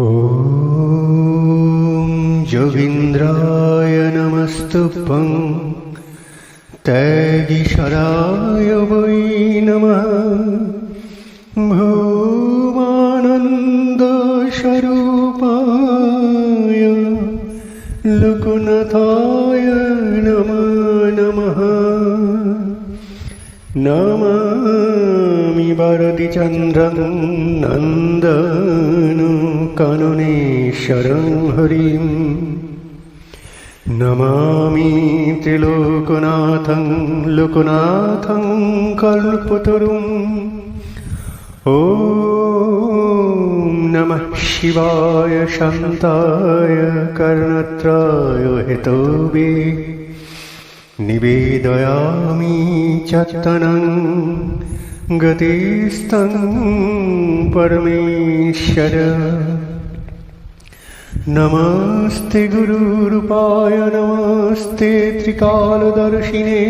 ॐ जगीन्द्राय नमस्तुपं तैगीशराय वै नमः। भूमानन्दस्वरूपाय लुकुनथाय नमः नमः। नमः। वरदिचन्द्रं नन्दनुकाननेश्वरं हरिं नमामि त्रिलोकनाथं लोकनाथं कल्पतरुं ॐ नमः शिवाय शान्ताय कर्णत्राय हितोबे निवेदयामि च गतिस्तं परमेश्वर नमस्ते गुरुरूपाय नमस्ते त्रिकालदर्शिने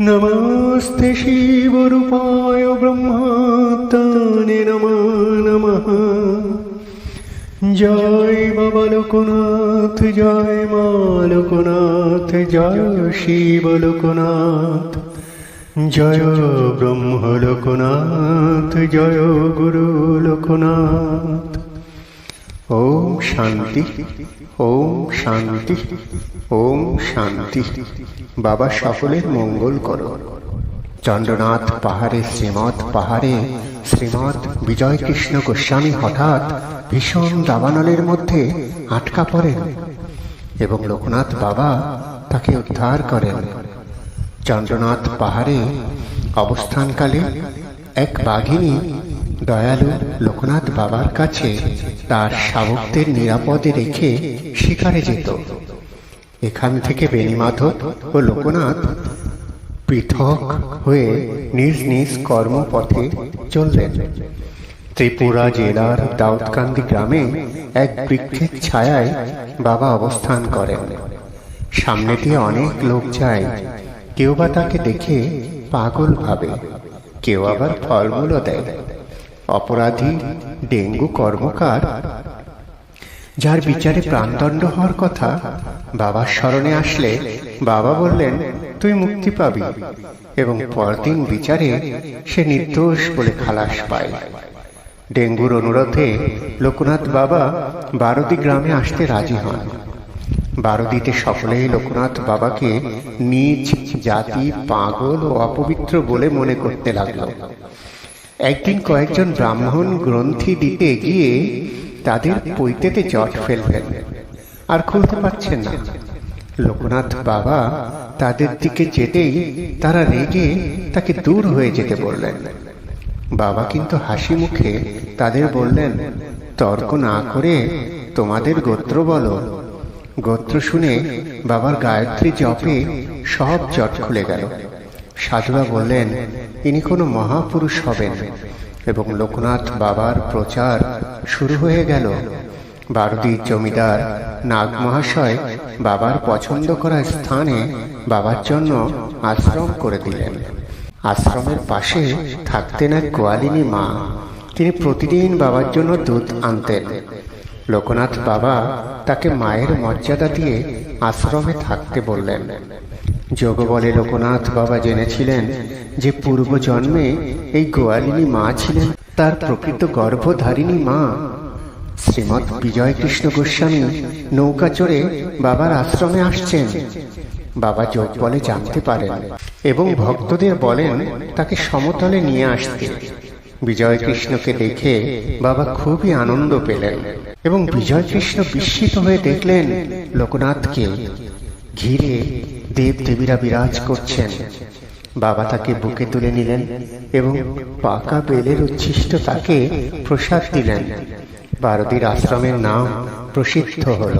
नमस्ते शिवरूपाय ब्रह्मात्मने नमो नमः জয় বাবা লোকনাথ জয় মা লোকনাথ জয় শিব লোকনাথ জয় ব্রহ্ম লোকনাথ জয় গুরু লোকনাথ ওম শান্তি ওম শান্তি ওম শান্তি। বাবা সকলের মঙ্গল করো। চন্দ্রনাথ পাহাড়ে, শ্রীমৎ পাহাড়ে, শ্রীমৎ বিজয় কৃষ্ণ গোস্বামী হঠাৎ ভীষণ দাবানলের মধ্যে আটকা পড়েন এবং লোকনাথ বাবা তাকে উদ্ধার করেন। চন্দ্রনাথ পাহাড়ে অবস্থানকালে এক বাঘিনী দয়ালু লোকনাথ বাবার কাছে তার শাবকদের নিরাপদে রেখে শিকারে যেত। এখান থেকে বেণীমাধব ও লোকনাথ পৃথক হয়ে নিজ নিজ কর্মপথে চললেন। ত্রিপুরা জেলার দাউদকান্দি গ্রামে এক বৃক্ষের ছায়ায় বাবা অবস্থান করেন। সামনে দিয়ে অনেক লোক যায়। কেউ বা তাকে দেখে পাগল ভাবে, কেউ আবার ফলমূলও দেয়। অপরাধী ডেঙ্গু কর্মকার, যার বিচারে প্রাণদণ্ড হওয়ার কথা বাবার স্মরণে আসলে বাবা বললেন, তুই মুক্তি পাবি এবং পরদিন বিচারে সে নির্দোষ বলে খালাস পায়। ডেঙ্গুর অনুরোধে লোকনাথ বাবা বারদি গ্রামে আসতে রাজি হন। বারদিতে সকলেই লোকনাথ বাবাকে নিজ জাতি পাগল ও অপবিত্র বলে মনে করতে লাগল। একদিন কয়েকজন ব্রাহ্মণ গ্রন্থি দিতে গিয়ে তাদের পৈতেতে জট ফেললেন। আর খুলতে পারছেন না। লোকনাথ বাবা তাদের দিকে যেতেই তারা রেগে তাকে দূর হয়ে যেতে বললেন। বাবা কিন্তু হাসি মুখে তাদের বললেন, তর্ক না করে তোমাদের গোত্র বলো গোত্র শুনে বাবার গায়ত্রী জপে সব জট খুলে গেল। সাধুরা বললেন, ইনি কোনো মহাপুরুষ হবেন এবং লোকনাথ বাবার প্রচার শুরু হয়ে গেল। বারুদির জমিদার নাগ মহাশয় বাবার পছন্দ করা স্থানে বাবার জন্য আশ্রম করে দিলেন। আশ্রমের পাশে থাকতেন এক গোয়ালিনী মা। তিনি প্রতিদিন বাবার জন্য দুধ আনতেন। লোকনাথ বাবা তাকে মায়ের মর্যাদা দিয়ে আশ্রমে থাকতে বললেন। যোগ বলে লোকনাথ বাবা জেনেছিলেন যে পূর্ব জন্মে এই গোয়ালিনী মা ছিলেন তার প্রকৃত গর্ভধারিণী মা। শ্রীমৎ বিজয় কৃষ্ণ গোস্বামী নৌকা চড়ে বাবার আশ্রমে আসছেন। বাবা যোগ বলে জানতে পারেন এবং ভক্তদের বলেন, তাকে সমতলে নিয়ে আসতে। বিজয় কৃষ্ণকে দেখে বাবা খুবই আনন্দ পেলেন এবং বিজয় কৃষ্ণ বিস্মিত হয়ে দেখলেন লোকনাথকে ঘিরে দেব দেবীরা বিরাজ করছেন। বাবা তাকে বুকে তুলে নিলেন এবং পাকা বেলের উচ্ছিষ্ট তাকে প্রসাদ দিলেন। বারদির আশ্রমের নাম প্রসিদ্ধ হল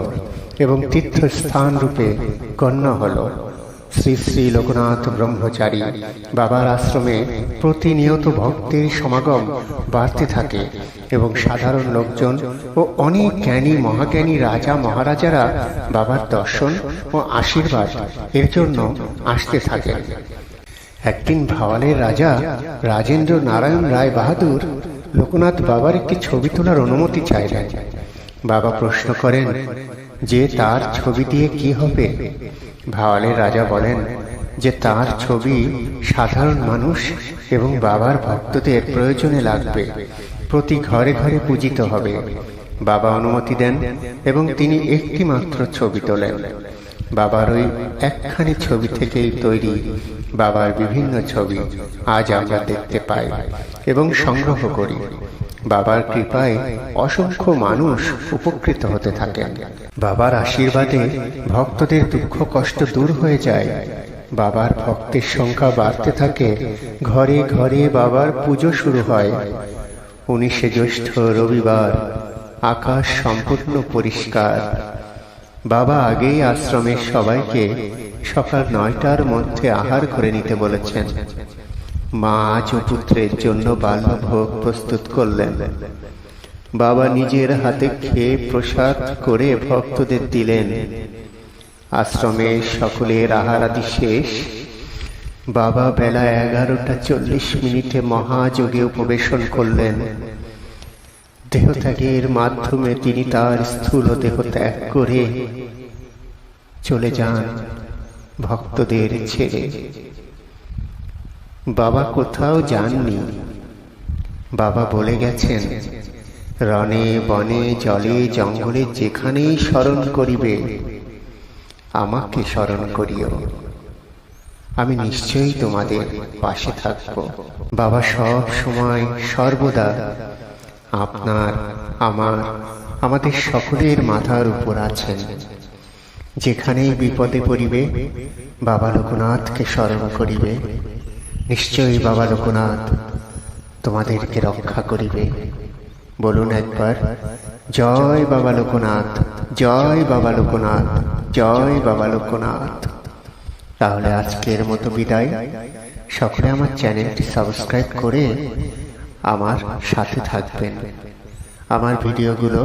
এবং তীর্থস্থান রূপে গণ্য হল। শ্রী শ্রী লোকনাথ ব্রহ্মচারী বাবার আশ্রমে প্রতিনিয়ত ভক্তের সমাগম বাড়তে থাকে এবং সাধারণ লোকজন ও অনেক জ্ঞানী মহাজ্ঞানী রাজা মহারাজারা বাবার দর্শন ও আশীর্বাদ এর জন্য আসতে থাকেন একদিন ভাওয়ালের রাজা রাজেন্দ্র নারায়ণ রায় বাহাদুর লোকনাথ বাবার একটি ছবি তোলার অনুমতি চাইলেন। বাবা প্রশ্ন করেন, যে তার ছবি দিয়ে কি হবে? ভাওয়ালের রাজা বলেন যে তার ছবি সাধারণ মানুষ এবং বাবার ভক্তদের প্রয়োজনে লাগবে। প্রতি ঘরে ঘরে পূজিত হবে। বাবা অনুমতি দেন এবং তিনি একটি মাত্র ছবি তোলেন। বাবার ওই একখানি ছবি থেকেই তৈরি বাবার বিভিন্ন ছবি আজ আমরা দেখতে পাই এবং সংগ্রহ করি। বাবার কৃপায় অসংখ্য মানুষ উপকৃত হতে থাকেন বাবার আশীর্বাদে ভক্তদের দুঃখ কষ্ট দূর হয়ে যায়। বাবার ভক্তের সংখ্যা বাড়তে থাকে। ঘরে ঘরে বাবার পুজো শুরু হয়। উনিশে জ্যৈষ্ঠ রবিবার আকাশ সম্পূর্ণ পরিষ্কার। বাবা আগেই আশ্রমের সবাইকে সকাল নয়টার মধ্যে আহার করে নিতে বলেছেন। মা আজ ও পুত্রের জন্য বাল্যভোগ প্রস্তুত করলেন। বাবা নিজের হাতে খেয়ে প্রসাদ করে ভক্তদের দিলেন। আশ্রমে সকলের আহার আদি শেষ। বাবা বেলা এগারোটা চল্লিশ মিনিটে মহাযোগে উপবেশন করলেন। দেহত্যাগের মাধ্যমে তিনি তার স্থূল দেহ ত্যাগ করে চলে যান ভক্তদের ছেড়ে। বাবা কোথাও যাননি। বাবা বলে গেছেন রনে বনে জলে জঙ্গলে যেখানেই স্মরণ করিবে, আমাকে স্মরণ করিও। আমি নিশ্চয়ই তোমাদের পাশে থাকব। বাবা সব সময় সর্বদা আপনার, আমার, আমাদের সকলের মাথার উপর আছেন। যেখানেই বিপদে পড়িবে, বাবা লোকনাথকে স্মরণ করিবে। নিশ্চয়ই বাবা লোকনাথ তোমাদেরকে রক্ষা করিবে। বলুন একবার, জয় বাবা লোকনাথ জয় বাবা লোকনাথ জয় বাবা লোকনাথ তাহলে আজকের মতো বিদায়। সকলে আমার চ্যানেলটি সাবস্ক্রাইব করে আমার সাথে থাকবেন। আমার ভিডিওগুলো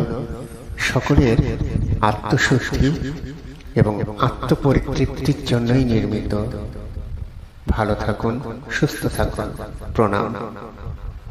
সকলের আত্মশুদ্ধি এবং আত্মপরিতৃপ্তির জন্যই নির্মিত। ভালো থাকুন সুস্থ থাকুন। প্রণাম।